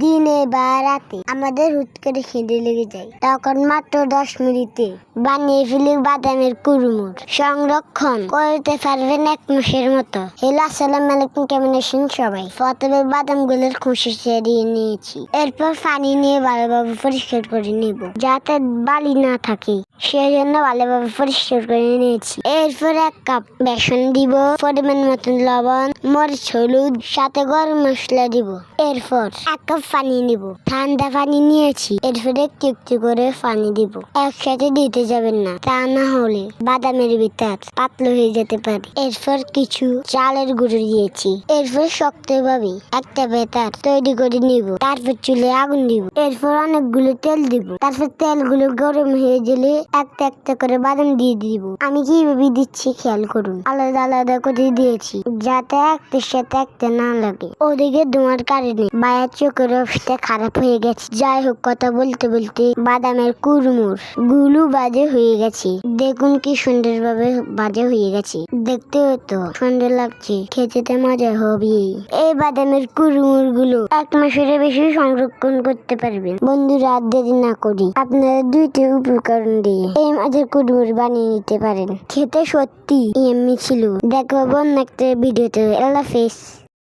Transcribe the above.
দিনে বা রাতে আমাদের হুট করে খিদে লেগে যায়। তখন মাত্র দশ মিনিটে বানিয়ে ফেলি বাদামের কুরমুর সংরক্ষণ করতে পারবেন এক মাসের মতো। হ্যালো, আসসালামু আলাইকুম, কেমন আছেন সবাই? প্রথমে বাদামগুলোর খুশি সেরিয়ে নিয়েছি। এরপর পানি নিয়ে ভালোভাবে পরিষ্কার করে নেব, যাতে বালি না থাকে। সেজন্য ভালোভাবে পরিষ্কার করে নিয়েছি। এরপর এক কাপ বেসন দিব, পরিমাণ মতন লবণ, মরিচ, হলুদ, সাথে গরম মশলা দিব। এরপর এক কাপ পানি নিব। ঠান্ডা পানি নিয়েছি, এরপর একটু করে পানি দিব। একসাথে দিতে যাবেন না, তা না হলে বাদামের ভিতর পাতলা হয়ে যেতে পারে। এরপর কিছু চালের গুঁড়ো দিয়েছি। এরপর শক্তভাবে একটা বেতার তৈরি করে নিব। তারপর চুলে আগুন দিব। এরপর অনেকগুলো তেল দিব। তারপর তেলগুলো গরম হয়ে গেলে একটা একটা করে বাদাম দিয়ে দিব। আমি কীভাবে দিচ্ছি, খেয়াল করুন। আলাদা আলাদা করে দিয়েছি, যাতে একটার সাথে একটা না লাগে। ওদিকে ধোঁয়ার কারণে বায়ার চোখের অবস্থা খারাপ হয়ে গেছে। যাই হোক, কথা বলতে বলতে বাদামের কুরমুর গুলু বাজে হয়ে গেছে। দেখুন কি সুন্দরভাবে বাজে হয়ে গেছে। দেখতে তো সুন্দর লাগছে খেতে মজা হবে। এই বাদামের কুরমুরগুলো এক মাসের বেশি সংরক্ষণ করতে পারবেন। বন্ধুরা দেরি না করি, আপনারা দুইটি উপকরণ দিয়ে এই মাছের কুরমুর বানিয়ে নিতে পারেন। খেতে সত্যি এমনি ছিল। দেখো অন্য একটা ভিডিওতে। আল্লাহ হাফেজ।